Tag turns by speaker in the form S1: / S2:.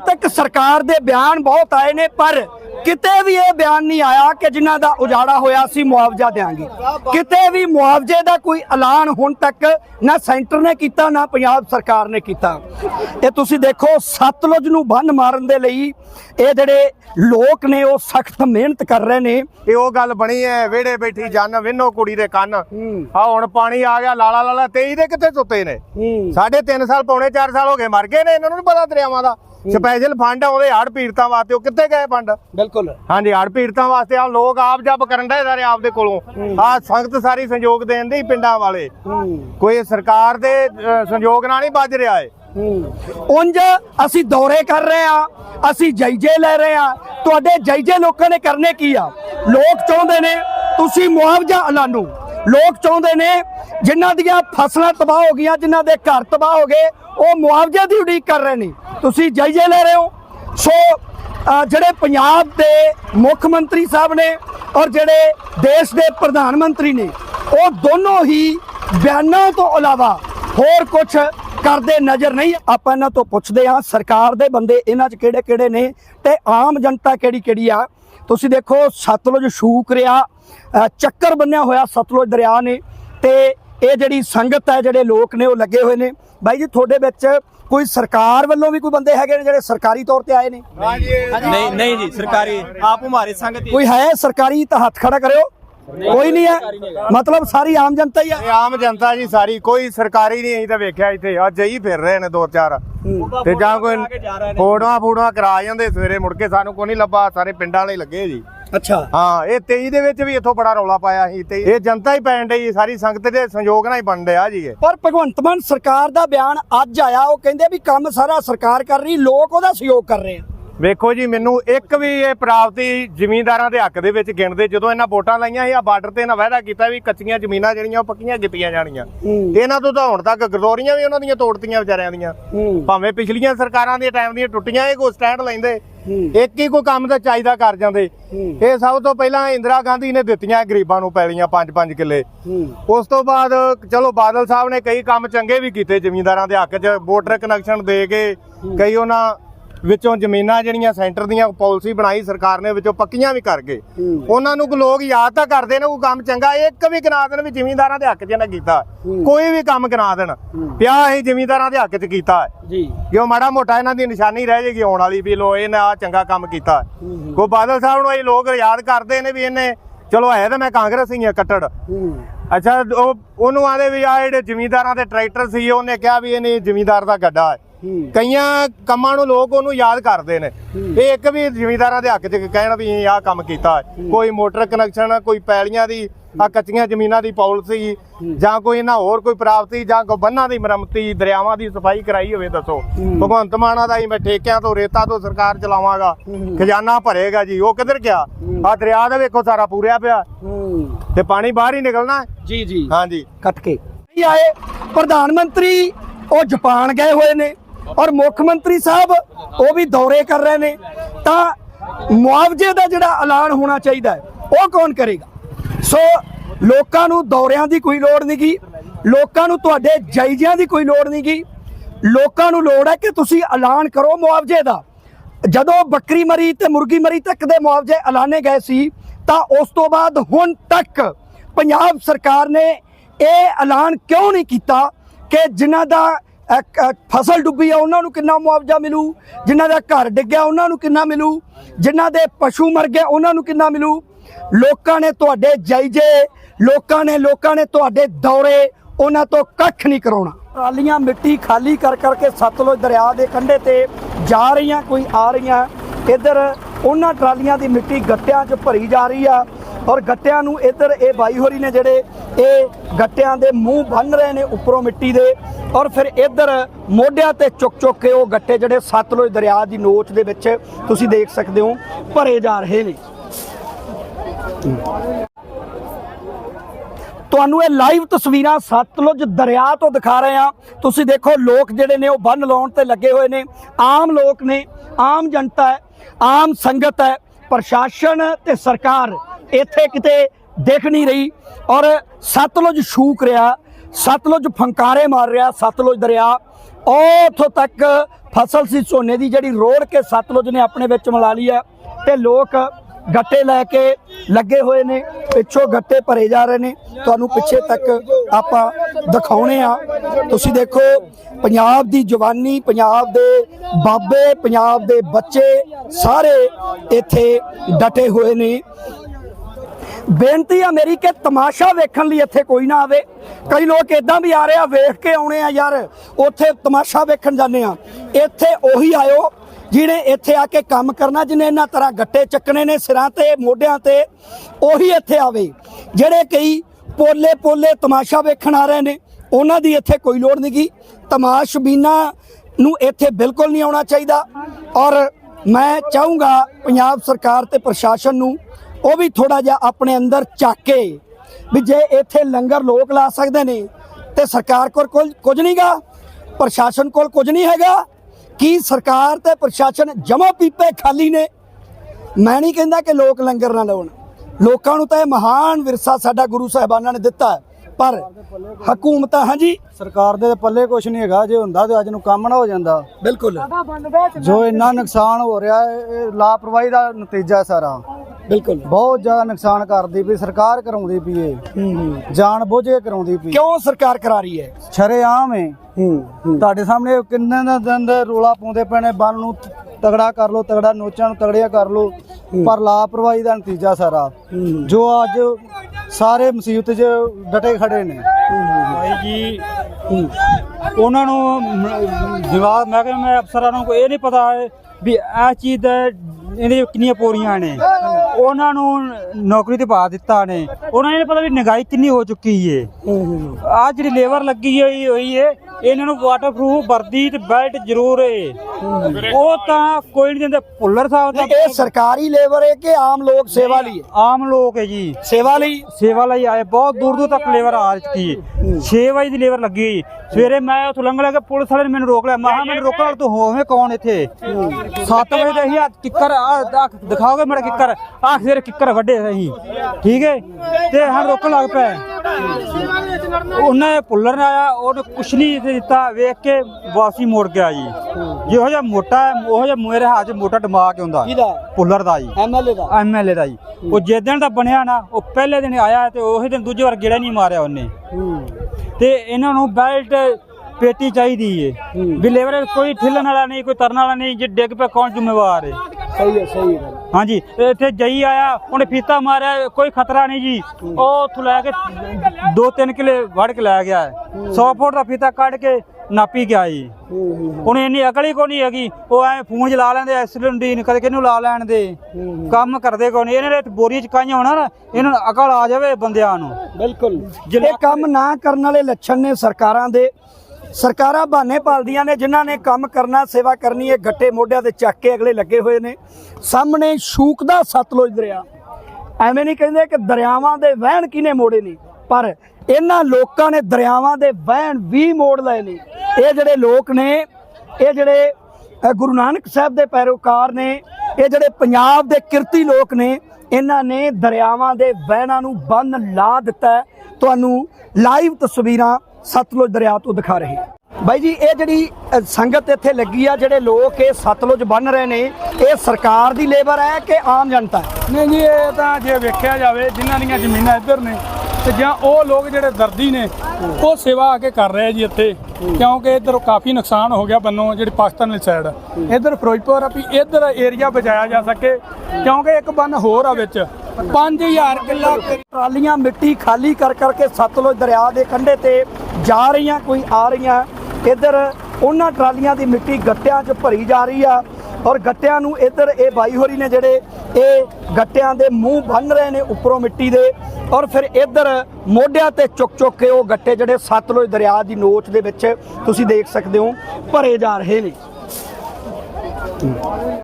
S1: ਤੱਕ ਸਰਕਾਰ ਦੇ ਬਿਆਨ ਬਹੁਤ ਆਏ ਨੇ ਪਰ ਕਿਤੇ ਵੀ ਇਹ ਬਿਆਨ ਨਹੀਂ ਆਇਆ ਕਿ ਜਿਨ੍ਹਾਂ ਦਾ ਉਜਾੜਾ ਹੋਇਆ ਸੀ ਮੁਆਵਜ਼ਾ ਦੇਾਂਗੇ ਕਿਤੇ ਵੀ ਮੁਆਵਜ਼ੇ ਦਾ ਕੋਈ ਐਲਾਨ ਹੁਣ ਤੱਕ ਨਾ ਸੈਂਟਰ ਨੇ ਕੀਤਾ ਨਾ ਪੰਜਾਬ ਸਰਕਾਰ ਨੇ ਕੀਤਾ। ਇਹ ਤੁਸੀਂ ਦੇਖੋ ਸਤਲੁਜ ਨੂੰ ਬੰਨ ਮਾਰਨ ਦੇ ਲਈ ਇਹ ਜਿਹੜੇ ਲੋਕ ਨੇ ਉਹ ਸਖਤ ਮਿਹਨਤ ਕਰ ਰਹੇ ਨੇ।
S2: ਇਹ ਉਹ ਗੱਲ ਬਣੀ ਐ ਵਿਹੜੇ ਬੈਠੀ ਜਨ ਵਿੰਨੋ ਕੁੜੀ ਦੇ ਕੰਨ। ਆ ਹੁਣ ਪਾਣੀ ਆ ਗਿਆ ਲਾਲਾ ਲਾਲਾ 23 ਦੇ ਕਿੱਥੇ ਸੁੱਤੇ ਨੇ?
S1: ਹੂੰ।
S2: ਸਾਢੇ 3 ਸਾਲ ਪੌਣੇ 4 ਸਾਲ ਹੋ ਗਏ ਮਰ ਗਏ ਨੇ ਇਹਨਾਂ ਨੂੰ ਨੀ ਪਤਾ ਦਰਿਆਵਾਂ ਦਾ। ਸਪੈਸ਼ਲ ਫੰਡ ਆ ਉਹਦੇ ਹੜ ਪੀੜਤਾਂ ਵਾਸਤੇ ਉਹ ਕਿੱਥੇ ਗਏ ਫੰਡ?
S1: ਬਿਲਕੁਲ।
S2: ਹਾਂਜੀ ਹੜ ਪੀੜਤਾਂ ਵਾਸਤੇ ਆ ਲੋਕ ਆਪ ਜੱਬ ਕਰਨ ਦੇ ਸਾਰੇ ਆਪ ਦੇ ਕੋਲੋਂ ਆ ਸੰਗਤ ਸਾਰੀ ਸੰਯੋਗ ਦੇਣ ਦੀ ਪਿੰਡਾਂ ਵਾਲੇ। ਕੋਈ ਸਰਕਾਰ ਦੇ ਸੰਯੋਗ ਨਾਲ ਨਹੀਂ ਵੱਜ ਰਿਹਾ ਏ।
S1: ਉਂਝ ਅਸੀਂ ਦੌਰੇ ਕਰ ਰਹੇ ਆ ਅਸੀਂ ਜਾਇਜੇ ਲੈ ਰਹੇ ਆ। ਤੁਹਾਡੇ ਜਾਇਜੇ ਲੋਕਾਂ ਨੇ ਕਰਨੇ ਕੀ ਆ? ਲੋਕ ਚਾਹੁੰਦੇ ਨੇ ਤੁਸੀਂ ਮੁਆਵਜ਼ਾ ਐਲਾਨੋ। ਲੋਕ ਚਾਹੁੰਦੇ ਨੇ ਜਿਨ੍ਹਾਂ ਦੀਆਂ ਫਸਲਾਂ ਤਬਾਹ ਹੋ ਗਈਆਂ, ਜਿਨ੍ਹਾਂ ਦੇ ਘਰ ਤਬਾਹ ਹੋ ਗਏ, ਉਹ ਮੁਆਵਜ਼ੇ ਦੀ ਉਡੀਕ ਕਰ ਰਹੇ ਨੇ। ਤੁਸੀਂ ਜਾਇਜੇ ਲੈ ਰਹੇ ਹੋ। ਸੋ ਜਿਹੜੇ ਪੰਜਾਬ ਦੇ ਮੁੱਖ ਮੰਤਰੀ ਸਾਹਿਬ ਨੇ ਔਰ ਜਿਹੜੇ ਦੇਸ਼ ਦੇ ਪ੍ਰਧਾਨ ਮੰਤਰੀ ਨੇ, ਉਹ ਦੋਨੋਂ ਹੀ ਬਿਆਨਾਂ ਤੋਂ ਇਲਾਵਾ ਹੋਰ ਕੁਝ ਕਰਦੇ ਨਜ਼ਰ ਨਹੀਂ ਆਪਾਂ ਇਹਨਾਂ ਤੋਂ ਪੁੱਛਦੇ ਹਾਂ ਸਰਕਾਰ ਦੇ ਬੰਦੇ ਇਹਨਾਂ 'ਚ ਕਿਹੜੇ ਕਿਹੜੇ ਨੇ ਤੇ ਆਮ ਜਨਤਾ ਕਿਹੜੀ ਕਿਹੜੀ ਆ? ਤੁਸੀਂ ਦੇਖੋ ਸਤਲੁਜ ਸ਼ੂਕ ਰਿਹਾ ਅ, ਚੱਕਰ ਬੰਨਿਆ ਹੋਇਆ ਸਤਲੁਜ ਦਰਿਆ ਨੇ ਤੇ ਇਹ ਜਿਹੜੀ ਸੰਗਤ ਹੈ ਜਿਹੜੇ ਲੋਕ ਨੇ ਉਹ ਲੱਗੇ ਹੋਏ ਨੇ। ਬਾਈ ਜੀ ਤੁਹਾਡੇ ਵਿੱਚ ਕੋਈ ਸਰਕਾਰ ਵੱਲੋਂ ਵੀ ਕੋਈ ਬੰਦੇ ਹੈਗੇ ਨੇ ਜਿਹੜੇ ਸਰਕਾਰੀ ਤੌਰ ਤੇ ਆਏ ਨੇ?
S3: ਨਹੀਂ ਨਹੀਂ ਜੀ ਸਰਕਾਰੀ ਆਪ ਹਮਾਰੇ ਸੰਗਤ
S1: ਕੋਈ ਹੈ ਸਰਕਾਰੀ ਤਾਂ ਹੱਥ ਖੜਾ ਕਰਿਓ। ਕੋਈ ਨਹੀਂ ਹੈ ਮਤਲਬ ਸਾਰੀ ਆਮ ਜਨਤਾ ਹੀ ਆ।
S2: ਇਹ ਆਮ ਜਨਤਾ ਜੀ ਸਾਰੀ ਕੋਈ ਸਰਕਾਰੀ ਨਹੀਂ ਅਸੀਂ ਤਾਂ ਵੇਖਿਆ ਇੱਥੇ ਅੱਜ ਹੀ ਫਿਰ ਰਹੇ ਨੇ ਦੋ ਚਾਰ। ਤੇ ਜਾਂ ਕੋਈ ਫੋਟੋਆਂ ਫੋਟੋਆਂ ਕਰਾ ਜਾਂਦੇ ਸਵੇਰੇ ਮੁੜ ਕੇ ਸਾਨੂੰ ਕੋਈ ਨਹੀਂ ਲੱਭਾ ਸਾਰੇ ਪਿੰਡਾਂ ਵਾਲੇ ਲੱਗੇ ਜੀ।
S1: ਅੱਛਾ।
S2: ਹਾਂ ਇਹ 23 ਦੇ ਵਿੱਚ ਵੀ ਇੱਥੋਂ ਬੜਾ ਰੌਲਾ ਪਾਇਆ ਸੀ ਤੇ ਇਹ ਜਨਤਾ ਹੀ ਪੈਣ ਡਈ ਸਾਰੀ ਸੰਗਤ ਦੇ ਸੰਯੋਗ ਨਾਲ ਹੀ ਬਣ ਡਿਆ ਜੀ ਇਹ।
S1: ਪਰ ਭਗਵੰਤ ਮਾਨ ਸਰਕਾਰ ਦਾ ਬਿਆਨ ਅੱਜ ਆਇਆ ਉਹ ਕਹਿੰਦੇ ਵੀ ਕੰਮ ਸਾਰਾ ਸਰਕਾਰ ਕਰ ਰਹੀ ਲੋਕ ਉਹਦਾ ਸਹਿਯੋਗ ਕਰ ਰਹੇ ਆ।
S2: ਵੇਖੋ ਜੀ ਮੈਨੂੰ ਇੱਕ ਵੀ ਇਹ ਪ੍ਰਾਪਤੀ ਜ਼ਿਮੀਂਦਾਰਾਂ ਦੇ ਹੱਕ ਦੇ ਵਿੱਚ ਗਿਣਦੇ ਜਦੋਂ ਇਹਨਾਂ ਵੋਟਾਂ ਲਾਈਆਂ ਸੀ ਆ ਬਾਰਡਰ ਤੇ ਇਹਨਾਂ ਵਾਅਦਾ ਕੀਤਾ ਵੀ ਕੱਚੀਆਂ ਜ਼ਮੀਨਾਂ ਜਿਹੜੀਆਂ ਉਹ ਪੱਕੀਆਂ ਕੀਤੀਆਂ ਜਾਣੀਆਂ। ਇਹਨਾਂ ਤੋਂ ਤਾਂ ਹੁਣ ਤੱਕ ਗਰਦੋਰੀਆਂ ਵੀ ਉਹਨਾਂ ਦੀਆਂ ਤੋੜਤੀਆਂ ਵਿਚਾਰਿਆਂ ਦੀਆਂ। ਭਾਵੇਂ ਪਿਛਲੀਆਂ ਸਰਕਾਰਾਂ ਦੇ ਟਾਈਮ ਦੀਆਂ ਟੁੱਟੀਆਂ ਇਹ ਕੋਈ ਸਟੈਂਡ ਲੈਂਦੇ ਇੱਕ ਹੀ ਕੋਈ ਕੰਮ ਤਾਂ ਚਾਹੀਦਾ ਕਰ ਜਾਂਦੇ। ਇਹ ਸਭ ਤੋਂ ਪਹਿਲਾਂ ਇੰਦਰਾ ਗਾਂਧੀ ਨੇ ਦਿੱਤੀਆਂ ਗਰੀਬਾਂ ਨੂੰ ਪੈਲੀਆਂ 5-5 ਕਿੱਲੇ। ਉਸ ਤੋਂ ਬਾਅਦ ਚਲੋ ਬਾਦਲ ਸਾਹਿਬ ਨੇ ਕਈ ਕੰਮ ਚੰਗੇ ਵੀ ਕੀਤੇ ਜ਼ਮੀਂਦਾਰਾਂ ਦੇ ਹੱਕ 'ਚ ਵੋਟਰ ਕਨੈਕਸ਼ਨ ਦੇ ਕੇ ਕਈ ਉਹਨਾਂ ਵਿੱਚੋਂ ਜ਼ਮੀਨਾਂ ਜਿਹੜੀਆਂ ਸੈਂਟਰ ਦੀਆਂ ਪਾਲਿਸੀ ਬਣਾਈ ਸਰਕਾਰ ਨੇ ਵਿੱਚੋਂ ਪੱਕੀਆਂ ਵੀ ਕਰ ਗਏ। ਉਹਨਾਂ ਨੂੰ ਲੋਕ ਯਾਦ ਤਾਂ ਕਰਦੇ ਨੇ ਉਹ ਕੰਮ ਚੰਗਾ ਇੱਕ ਵੀ ਗਿਣਾ ਦੇਣ ਵੀ ਜ਼ਿਮੀਂਦਾਰਾਂ ਦੇ ਹੱਕ 'ਚ ਨਾ ਕੀਤਾ। ਕੋਈ ਵੀ ਕੰਮ ਗਿਣਾ ਦੇਣ। ਪਿਆ ਅਸੀਂ ਜ਼ਿਮੀਂਦਾਰਾਂ ਦੇ ਹੱਕ 'ਚ ਕੀਤਾ ਹੈ।
S1: ਜੀ।
S2: ਕਿਉਂ ਮਾੜਾ ਮੋਟਾ ਇਹਨਾਂ ਦੀ ਨਿਸ਼ਾਨੀ ਰਹਿ ਜੇਗੀ ਆਉਣ ਵਾਲੀ ਵੀ ਲੋ ਇਹਨੇ ਆ ਚੰਗਾ ਕੰਮ ਕੀਤਾ ਕੋ ਬਾਦਲ ਸਾਹਿਬ ਨੂੰ ਇਹ ਲੋਕ ਯਾਦ ਕਰਦੇ ਨੇ ਵੀ ਇਹਨੇ ਚਲੋ ਹੈ ਤਾਂ ਮੈਂ ਕਾਂਗਰਸੀ ਆ ਕੱਟੜ। ਅੱਛਾ ਉਹ ਉਹਨੂੰ ਆਦੇ ਵੀ ਆ ਜਿਹੜੇ ਜ਼ਿਮੀਂਦਾਰਾਂ ਦੇ ਟਰੈਕਟਰ ਸੀ ਉਹਨੇ ਕਿਹਾ ਵੀ ਇਹਨੇ ਜ਼ਿਮੀਂਦਾਰ ਦਾ ਗੱਡਾ ਹੈ। ਕਈਆਂ ਕੰਮਾਂ ਨੂੰ ਲੋਕ ਉਹਨੂੰ ਯਾਦ ਕਰਦੇ ਨੇ। ਇਹ ਇੱਕ ਵੀ ਜ਼ਿਮੀਂਦਾਰਾਂ ਦੇ ਹੱਕ 'ਚ ਕਹਿਣ ਵੀ ਇਹ ਆਹ ਕੰਮ ਕੀਤਾ। ਕੋਈ ਮੋਟਰ ਕਨੈਕਸ਼ਨ ਕੋਈ ਪੈਲੀਆਂ ਦੀ ਆ ਕੱਚੀਆਂ ਜ਼ਮੀਨਾਂ ਦੀ ਪਾਲਿਸੀ ਜਾਂ ਕੋਈ ਇਹਨਾਂ ਹੋਰ ਕੋਈ ਪ੍ਰਾਪਤੀ ਜਾਂ ਕੋਈ ਬੰਨਾਂ ਦੀ ਮਰਮਤੀ ਦਰਿਆਵਾਂ ਦੀ ਸਫ਼ਾਈ ਕਰਾਈ ਹੋਵੇ ਦੱਸੋ। ਭਗਵੰਤ ਮਾਨਾ ਦਾ ਹੀ ਮੈਂ ਠੇਕਿਆਂ ਤੋਂ ਰੇਤਾ ਤੋਂ ਸਰਕਾਰ ਚਲਾਵਾਂਗਾ। ਖਜ਼ਾਨਾ ਭਰੇਗਾ ਜੀ ਉਹ ਕਿੱਧਰ ਗਿਆ? ਆ ਦਰਿਆ ਦਾ ਵੇਖੋ ਸਾਰਾ ਪੂਰਿਆ ਪਿਆ। ਤੇ ਪਾਣੀ ਬਾਹਰ ਹੀ ਨਿਕਲਣਾ।
S1: ਜੀ ਜੀ।
S2: ਹਾਂਜੀ।
S1: ਕੱਟ ਕੇ। ਨਹੀਂ ਆਏ ਪ੍ਰਧਾਨ ਮੰਤਰੀ ਉਹ ਜਾਪਾਨ ਗਏ ਹੋਏ ਨੇ। ਔਰ ਮੁੱਖ ਮੰਤਰੀ ਸਾਹਿਬ, ਉਹ ਵੀ ਦੌਰੇ ਕਰ ਰਹੇ ਨੇ। ਤਾਂ ਮੁਆਵਜ਼ੇ ਦਾ ਜਿਹੜਾ ਐਲਾਨ ਹੋਣਾ ਚਾਹੀਦਾ ਹੈ, ਉਹ ਕੌਣ ਕਰੇਗਾ? ਸੋ ਲੋਕਾਂ ਨੂੰ ਦੌਰਿਆਂ ਦੀ ਕੋਈ ਲੋੜ ਨਹੀਂ ਗੀ। ਲੋਕਾਂ ਨੂੰ ਤੁਹਾਡੇ ਜਾਇਜ਼ਿਆਂ ਦੀ ਕੋਈ ਲੋੜ ਨਹੀਂ ਗੀ। ਲੋਕਾਂ ਨੂੰ ਲੋੜ ਹੈ ਕਿ ਤੁਸੀਂ ਐਲਾਨ ਕਰੋ ਮੁਆਵਜ਼ੇ ਦਾ। ਜਦੋਂ ਬੱਕਰੀ ਮਰੀ ਤੇ ਮੁਰਗੀ ਮਰੀ ਤੱਕ ਦੇ ਮੁਆਵਜ਼ੇ ਐਲਾਨੇ ਗਏ ਸੀ, ਤਾਂ ਉਸ ਤੋਂ ਬਾਅਦ ਹੁਣ ਤੱਕ ਪੰਜਾਬ ਸਰਕਾਰ ਨੇ ਇਹ ਐਲਾਨ ਕਿਉਂ ਨਹੀਂ ਕੀਤਾ ਕਿ ਜਿਨ੍ਹਾਂ ਦਾ ਫਸਲ ਡੁੱਬੀ ਆ, ਉਹਨਾਂ ਨੂੰ ਕਿੰਨਾ ਮੁਆਵਜ਼ਾ ਮਿਲੂ? ਜਿਨ੍ਹਾਂ ਦਾ ਘਰ ਡਿੱਗਿਆ, ਉਹਨਾਂ ਨੂੰ ਕਿੰਨਾ ਮਿਲੂ? ਜਿਨ੍ਹਾਂ ਦੇ ਪਸ਼ੂ ਮਰ ਗਏ, ਉਹਨਾਂ ਨੂੰ ਕਿੰਨਾ ਮਿਲੂ? ਲੋਕਾਂ ਨੇ ਤੁਹਾਡੇ ਜਾਇਜੇ, ਲੋਕਾਂ ਨੇ ਲੋਕਾਂ ਨੇ ਤੁਹਾਡੇ ਦੌਰੇ, ਉਹਨਾਂ ਤੋਂ ਕੱਖ ਨਹੀਂ ਕਰਾਉਣਾ। ਟਰਾਲੀਆਂ ਮਿੱਟੀ ਖਾਲੀ ਕਰ ਕਰਕੇ ਸਤਲੁਜ ਦਰਿਆ ਦੇ ਕੰਢੇ ਤੇ ਜਾ ਰਹੀਆਂ, ਕੋਈ ਆ ਰਹੀਆਂ। ਇੱਧਰ ਉਹਨਾਂ ਟਰਾਲੀਆਂ ਦੀ ਮਿੱਟੀ ਗੱਟਿਆਂ 'ਚ ਭਰੀ ਜਾ ਰਹੀ ਆ। ਔਰ ਗੱਟਿਆਂ ਨੂੰ ਇੱਧਰ ਇਹ ਬਾਈ ਹੋਰੀ ਨੇ ਜਿਹੜੇ ਇਹ ਗੱਟਿਆਂ ਦੇ ਮੂੰਹ ਬੰਨ ਰਹੇ ਨੇ ਉੱਪਰੋਂ ਮਿੱਟੀ ਦੇ ਔਰ ਫਿਰ ਇੱਧਰ ਮੋਢਿਆਂ ਤੇ ਚੁੱਕ ਚੁੱਕ ਕੇ ਉਹ ਗੱਟੇ ਜਿਹੜੇ ਸਤਲੁਜ ਦਰਿਆ ਦੀ ਨੋਚ ਦੇ ਵਿੱਚ ਤੁਸੀਂ ਦੇਖ ਸਕਦੇ ਹੋ ਭਰੇ ਜਾ ਰਹੇ ਨੇ। ਤੁਹਾਨੂੰ ਇਹ ਲਾਈਵ ਤਸਵੀਰਾਂ ਸਤਲੁਜ ਦਰਿਆ ਤੋਂ ਦਿਖਾ ਰਹੇ ਹਾਂ। ਤੁਸੀਂ ਦੇਖੋ ਲੋਕ ਜਿਹੜੇ ਨੇ ਉਹ ਬੰਨ ਲਾਉਣ ਤੇ ਲੱਗੇ ਹੋਏ ਨੇ। ਆਮ ਲੋਕ ਨੇ, ਆਮ ਜਨਤਾ ਹੈ, ਆਮ ਸੰਗਤ ਹੈ, ਪ੍ਰਸ਼ਾਸਨ ਤੇ ਸਰਕਾਰ ਇੱਥੇ ਕਿਤੇ ਦਿਖ ਨਹੀਂ ਰਹੀ। ਔਰ ਸਤਲੁਜ ਛੂਕ ਰਿਹਾ, ਸਤਲੁਜ ਫੰਕਾਰੇ ਮਾਰ ਰਿਹਾ ਸਤਲੁਜ ਦਰਿਆ। ਉੱਥੋਂ ਤੱਕ ਫਸਲ ਸੀ ਝੋਨੇ ਦੀ, ਜਿਹੜੀ ਰੋੜ ਕੇ ਸਤਲੁਜ ਨੇ ਆਪਣੇ ਵਿੱਚ ਮਿਲਾ ਲਈ ਹੈ। ਤੇ ਲੋਕ ਗੱਟੇ ਲੈ ਕੇ ਲੱਗੇ ਹੋਏ ਨੇ, ਪਿੱਛੋਂ ਗੱਟੇ ਭਰੇ ਜਾ ਰਹੇ ਨੇ। ਤੁਹਾਨੂੰ ਪਿੱਛੇ ਤੱਕ ਆਪਾਂ ਦਿਖਾਉਣੇ ਆ। ਤੁਸੀਂ ਦੇਖੋ, ਪੰਜਾਬ ਦੀ ਜਵਾਨੀ, ਪੰਜਾਬ ਦੇ ਬਾਬੇ, ਪੰਜਾਬ ਦੇ ਬੱਚੇ ਸਾਰੇ ਇੱਥੇ ਡਟੇ ਹੋਏ ਨੇ। ਬੇਨਤੀ ਆ ਮੇਰੀ ਕਿ ਤਮਾਸ਼ਾ ਵੇਖਣ ਲਈ ਇੱਥੇ ਕੋਈ ਨਾ ਆਵੇ। ਕਈ ਲੋਕ ਇਦਾਂ ਵੀ ਆ ਰਹੇ ਆ, ਵੇਖ ਕੇ ਆਉਣੇ ਆ ਯਾਰ। ਉੱਥੇ ਤਮਾਸ਼ਾ ਵੇਖਣ ਜਾਂਦੇ ਆ। ਇੱਥੇ ਉਹੀ ਆਇਓ ਜਿਹਨੇ ਇੱਥੇ ਆ ਕੇ ਕੰਮ ਕਰਨਾ, ਜਿਹਨੇ ਇਹਨਾਂ ਤਰ੍ਹਾਂ ਗੱਟੇ ਚੱਕਣੇ ਨੇ ਸਿਰਾਂ ਤੇ, ਮੋਢਿਆਂ ਤੇ, ਉਹੀ ਇੱਥੇ ਆਵੇ। ਜਿਹੜੇ ਕਈ ਪੋਲੇ ਪੋਲੇ ਤਮਾਸ਼ਾ ਵੇਖਣ ਆ ਰਹੇ ਨੇ, ਉਹਨਾਂ ਦੀ ਇੱਥੇ ਕੋਈ ਲੋੜ ਨਹੀਂ ਨਹੀਂਗੀ ਤਮਾਸ਼ਬੀਨਾ ਨੂੰ ਇੱਥੇ ਬਿਲਕੁਲ ਨਹੀਂ ਆਉਣਾ ਚਾਹੀਦਾ। ਔਰ ਮੈਂ ਚਾਹੂੰਗਾ ਪੰਜਾਬ ਸਰਕਾਰ ਤੇ ਪ੍ਰਸ਼ਾਸਨ ਨੂੰ ਉਹ ਵੀ ਥੋੜਾ ਜਿਹਾ ਆਪਣੇ ਅੰਦਰ ਚੱਕ ਕੇ ਵੀ ਜੇ ਇੱਥੇ ਲੰਗਰ ਲੋਕ ਲਾ ਸਕਦੇ ਨੇ ਤੇ ਸਰਕਾਰ ਕੋਲ ਕੁਝ- ਨਹੀਂਗਾ ਪ੍ਰਸ਼ਾਸਨ ਕੋਲ ਕੁਝ ਨਹੀਂ ਹੈਗਾ ਕੀ ਸਰਕਾਰ ਤੇ ਪ੍ਰਸ਼ਾਸਨ ਜਮਾ ਪੀਪੇ ਖਾਲੀ ਨੇ? ਮੈਂ ਨਹੀਂ ਕਹਿੰਦਾ ਕਿ ਲੋਕ ਲੰਗਰ ਨਾ ਲਾਉਣ। ਲੋਕਾਂ ਨੂੰ ਤਾਂ ਇਹ ਮਹਾਨ ਵਿਰਸਾ ਸਾਡਾ ਗੁਰੂ ਸਾਹਿਬਾਨਾਂ ਨੇ ਦਿੱਤਾ। ਪਰ ਹਕੂਮਤਾਂ ਹਾਂਜੀ?
S4: ਸਰਕਾਰ ਦੇ ਪੱਲੇ ਕੁਝ ਨਹੀਂ ਹੈਗਾ ਜੇ ਹੁੰਦਾ ਤੇ ਅੱਜ ਨੂੰ ਕੰਮ ਨਾ ਹੋ ਜਾਂਦਾ।
S1: ਬਿਲਕੁਲ।
S4: ਜੋ ਇੰਨਾ ਨੁਕਸਾਨ ਹੋ ਰਿਹਾ ਹੈ ਇਹ ਲਾਪਰਵਾਹੀ ਦਾ ਨਤੀਜਾ ਸਾਰਾ।
S1: ਬਿਲਕੁਲ।
S4: ਬਹੁਤ ਜ਼ਿਆਦਾ ਨੁਕਸਾਨ ਕਰਦੀ ਪਈ ਸਰਕਾਰ ਕਰਾਉਂਦੀ ਪਈ ਏ। ਜਾਣ ਬੁੱਝ ਕੇ ਕਰਾਉਂਦੀ ਪਈ।
S1: ਕਿਉਂ ਸਰਕਾਰ ਕਰਾ ਰਹੀ ਹੈ
S4: ਸ਼ਰੇਆਮ ਏ। ਤੁਹਾਡੇ ਸਾਹਮਣੇ ਕਿੰਨੇ ਦਾ ਦਿਨ ਦੇ ਰੋਲਾ ਪਾਉਂਦੇ ਨੇ ਬੰਨ ਨੂੰ ਤਗੜਾ ਕਰ ਲੋ ਤਗੜਾ ਨੋਚਾਂ ਨੂੰ ਤਗੜਿਆ ਕਰ ਲੋ ਪਰ ਲਾਪਰਵਾਹੀ ਦਾ ਨਤੀਜਾ ਸਾਰਾ। ਜੋ ਅੱਜ ਸਾਰੇ ਮੁਸੀਬਤ 'ਚ ਡਟੇ ਖੜੇ ਨੇ।
S5: ਭਾਈ ਜੀ ਉਹਨਾਂ ਨੂੰ ਜਵਾਬ ਮੈਂ ਕਹਿੰਦਾ ਮੈਂ ਅਫਸਰਾਂ ਨੂੰ ਇਹ ਨਹੀਂ ਪਤਾ ਹੈ ਵੀ ਇਹ ਚੀਜ਼ ਦਾ ਇਹਦੇ ਕਿੰਨੀਆਂ ਪੋਰੀਆਂ ਨੇ? ਉਹਨਾਂ ਨੂੰ ਨੌਕਰੀ ਤੇ ਪਾ ਦਿੱਤਾ ਨੇ। ਉਹਨਾਂ ਨੂੰ ਪਤਾ ਵੀ ਨਿਗਾਈ ਕਿੰਨੀ ਹੋ ਚੁੱਕੀ ਏ। ਆ ਜਿਹੜੀ ਲੇਬਰ ਲੱਗੀ ਹੋਈ ਹੋਈ ਏ ਇਹਨਾਂ ਨੂੰ ਵਾਟਰਪ੍ਰੂਫ ਵਰਦੀ ਤੇ ਬੈਲਟ ਜ਼ਰੂਰ ਏ। ਉਹ ਤਾਂ ਕੋਈ ਨਹੀਂ ਦਿੰਦੇ ਭੁੱਲਰ ਸਾਹਿਬ ਦਾ
S1: ਇਹ ਸਰਕਾਰੀ ਲੇਬਰ ਹੈ ਕਿ ਆਮ ਲੋਕ ਸੇਵਾ ਲਈ ਹੈ
S5: ਆਮ ਲੋਕ ਹੈ ਜੀ।
S1: ਸੇਵਾ ਲਈ?
S5: ਸੇਵਾ ਲਈ ਆਏ ਬਹੁਤ ਦੂਰ ਦੂਰ ਤੱਕ ਲੇਬਰ ਆ ਚੁੱਕੀ ਹੈ 6 ਵਜੇ ਦੀ ਲੇਬਰ ਲੱਗੀ। ਸਵੇਰੇ ਮੈਂ ਉੱਥੋਂ ਲੰਘ ਲਿਆ ਕਿ ਪੁਲਿਸ ਵਾਲੇ ਨੇ ਮੈਨੂੰ ਰੋਕ ਲਿਆ। ਮੈਂ ਕਿਹਾ ਮੈਨੂੰ ਰੋਕਣ ਵਾਲਾ ਤੂੰ ਹੋਵੇਂ ਕੌਣ ਇੱਥੇ? 7 ਵਜੇ ਤੇ ਅਸੀਂ ਆਹ ਕਿੱਕਰ ਆਹ ਦਿਖਾਓਗੇ ਮੇਰਾ ਕਿੱਕਰ? ਆਹ ਸਵੇਰੇ ਕਿੱਕਰ ਵੱਡੇ ਅਸੀਂ। ਠੀਕ ਹੈ ਤੇ ਹਾਂ ਰੋਕਣ ਲੱਗ ਪਏ। ਉਹਨੇ ਪੁੱਲਰ ਨੇ ਆਇਆ ਉਹਨੇ ਕੁਛ ਨਹੀਂ ਇੱਥੇ ਦਿੱਤਾ ਵੇਖ ਕੇ ਵਾਪਸੀ ਮੋੜ ਗਿਆ ਜੀ। ਜਿਹੋ ਜਿਹਾ ਮੋਟਾ ਹੈ ਉਹ ਜਿਹਾ ਮੇਰੇ ਹੱਥ 'ਚ ਮੋਟਾ ਦਿਮਾਗ ਹੁੰਦਾ।
S1: ਕਿਹਦਾ?
S5: ਪੁੱਲਰ ਦਾ ਜੀ।
S1: ਐਮਐਲਏ ਦਾ?
S5: ਐਮਐਲਏ ਦਾ ਜੀ। ਉਹ ਜਿਸ ਦਿਨ ਦਾ ਬਣਿਆ ਨਾ ਉਹ ਪਹਿਲੇ ਦਿਨ ਆਇਆ ਤੇ ਉਹੀ ਦਿਨ ਦੂਜੇ ਵਾਰ ਗੇੜਾ ਨਹੀਂ ਮਾਰਿਆ ਉਹਨੇ। ਤੇ ਇਹਨਾਂ ਨੂੰ ਬੈਲਟ ਪੇਟੀ ਚਾਹੀਦੀ ਏ। ਵੀ ਲੇਬਰ ਕੋਈ ਠਿੱਲਣ ਵਾਲਾ ਨਹੀਂ ਕੋਈ ਤਰਨ ਵਾਲਾ ਨਹੀਂ ਜੇ ਡਿੱਗ ਪਿਆ ਕੌਣ ਜ਼ਿੰਮੇਵਾਰ ਹੈ
S1: ਸਹੀ ਹੈ ਸਹੀ ਹੈ
S5: ਹਾਂਜੀ ਇੱਥੇ ਜਈ ਆਇਆ ਉਹਨੇ ਫੀਤਾ ਮਾਰਿਆ ਕੋਈ ਖਤਰਾ ਨਹੀਂ ਜੀ। ਉਹ ਉੱਥੋਂ ਲੈ ਕੇ 2-3 ਕਿਲੇ ਵੜ ਕੇ ਲੈ ਗਿਆ। 100 ਫੁੱਟ ਦਾ ਫੀਤਾ ਕੱਢ ਕੇ ਨਾਪੀ ਗਿਆ ਜੀ। ਉਹਨੇ ਇੰਨੀ ਅਕਲ ਹੀ ਕੋਈ ਨਹੀਂ ਹੈਗੀ। ਉਹ ਐ ਫੋਨ ਚਲਾ ਲੈਂਦੇ ਐਕਸੀਡੈਂਟ ਦੀ ਕਦੇ ਕਿਹਨੂੰ ਲਾ ਲੈਣ ਦੇ। ਕੰਮ ਕਰਦੇ ਕੋਈ ਨਹੀਂ। ਇਹਨਾਂ ਦੇ ਬੋਰੀਆਂ ਚ ਕਾਈਆਂ ਹੋਣਾ ਨਾ ਇਹਨਾਂ ਨੂੰ ਅਕਲ ਆ ਜਾਵੇ ਬੰਦਿਆਂ ਨੂੰ।
S1: ਬਿਲਕੁਲ। ਇਹ ਕੰਮ ਨਾ ਕਰਨ ਵਾਲੇ ਲੱਛਣ ਨੇ ਸਰਕਾਰਾਂ ਦੇ। ਸਰਕਾਰਾਂ ਬਹਾਨੇ ਪਾਲਦੀਆਂ ਨੇ, ਜਿਨ੍ਹਾਂ ਨੇ ਕੰਮ ਕਰਨਾ, ਸੇਵਾ ਕਰਨੀ ਹੈ ਗੱਟੇ ਮੋਢਿਆਂ ਤੇ ਚੱਕ ਕੇ ਅਗਲੇ ਲੱਗੇ ਹੋਏ ਨੇ। ਸਾਹਮਣੇ ਸੂਕਦਾ ਸਤਲੁਜ ਦਰਿਆ। ਐਵੇਂ ਨਹੀਂ ਕਹਿੰਦੇ ਕਿ ਦਰਿਆਵਾਂ ਦੇ ਵਹਿਣ ਕਿਨੇ ਮੋੜੇ ਨੇ, ਪਰ ਇਹਨਾਂ ਲੋਕਾਂ ਨੇ ਦਰਿਆਵਾਂ ਦੇ ਵਹਿਣ ਵੀ ਮੋੜ ਲਏ ਨੇ। ਇਹ ਜਿਹੜੇ ਲੋਕ ਨੇ, ਇਹ ਜਿਹੜੇ ਗੁਰੂ ਨਾਨਕ ਸਾਹਿਬ ਦੇ ਪੈਰੋਕਾਰ ਨੇ, ਇਹ ਜਿਹੜੇ ਪੰਜਾਬ ਦੇ ਕਿਰਤੀ ਲੋਕ ਨੇ, ਇਹਨਾਂ ਨੇ ਦਰਿਆਵਾਂ ਦੇ ਵਹਿਣਾਂ ਨੂੰ ਬੰਨ ਲਾ ਦਿੱਤਾ ਤੁਹਾਨੂੰ ਲਾਈਵ ਤਸਵੀਰਾਂ ਸਤਲੁਜ ਦਰਿਆ ਤੋਂ ਦਿਖਾ ਰਹੇ ਬਾਈ ਜੀ, ਇਹ ਜਿਹੜੀ ਸੰਗਤ ਇੱਥੇ ਲੱਗੀ ਆ, ਜਿਹੜੇ ਲੋਕ ਇਹ ਸਤਲੁਜ ਬੰਨ ਰਹੇ ਨੇ, ਇਹ ਸਰਕਾਰ ਦੀ ਲੇਬਰ ਹੈ ਕਿ ਆਮ ਜਨਤਾ
S6: ਨਹੀਂ ਜੀ, ਇਹ ਤਾਂ ਜੇ ਵੇਖਿਆ ਜਾਵੇ, ਜਿਨ੍ਹਾਂ ਦੀਆਂ ਜ਼ਮੀਨਾਂ ਇੱਧਰ ਨੇ, ਤੇ ਜਾਂ ਉਹ ਲੋਕ ਜਿਹੜੇ ਦਰਦੀ ਨੇ, ਉਹ ਸੇਵਾ ਆ ਕੇ ਕਰ ਰਹੇ ਜੀ ਇੱਥੇ। ਕਿਉਂਕਿ ਇੱਧਰ ਕਾਫੀ ਨੁਕਸਾਨ ਹੋ ਗਿਆ ਬੰਨੋ ਜਿਹੜੀ ਪਾਕਿਸਤਾਨ ਵਾਲੀ ਸਾਈਡ ਇੱਧਰ ਫਿਰੋਜ਼ਪੁਰ ਆ ਵੀ ਇੱਧਰ ਏਰੀਆ ਬਚਾਇਆ ਜਾ ਸਕੇ, ਕਿਉਂਕਿ ਇੱਕ ਬੰਨ ਹੋਰ ਆ ਵਿੱਚ। 5000 ਕਿੱਲਾ
S1: ਟਰਾਲੀਆਂ ਮਿੱਟੀ ਖਾਲੀ ਕਰ ਕਰਕੇ ਸਤਲੁਜ ਦਰਿਆ ਦੇ ਕੰਢੇ ਤੇ ਜਾ ਰਹੀਆਂ, ਕੋਈ ਆ ਰਹੀਆਂ। ਇੱਧਰ ਉਹਨਾਂ ਟਰਾਲੀਆਂ ਦੀ ਮਿੱਟੀ ਗੱਟਿਆਂ 'ਚ ਭਰੀ ਜਾ ਰਹੀ ਆ ਔਰ ਗੱਟਿਆਂ ਨੂੰ ਇੱਧਰ ਇਹ ਬਾਈ ਹੋਰੀ ਨੇ ਜਿਹੜੇ ਇਹ ਗੱਟਿਆਂ ਦੇ ਮੂੰਹ ਬੰਨ ਰਹੇ ਨੇ ਉੱਪਰੋਂ ਮਿੱਟੀ ਦੇ ਔਰ ਫਿਰ ਇੱਧਰ ਮੋਢਿਆਂ ਤੇ ਚੁੱਕ ਚੁੱਕ ਕੇ ਉਹ ਗੱਟੇ ਜਿਹੜੇ ਸਤਲੁਜ ਦਰਿਆ ਦੀ ਨੋਚ ਦੇ ਵਿੱਚ ਤੁਸੀਂ ਦੇਖ ਸਕਦੇ ਹੋ ਭਰੇ ਜਾ ਰਹੇ ਨੇ।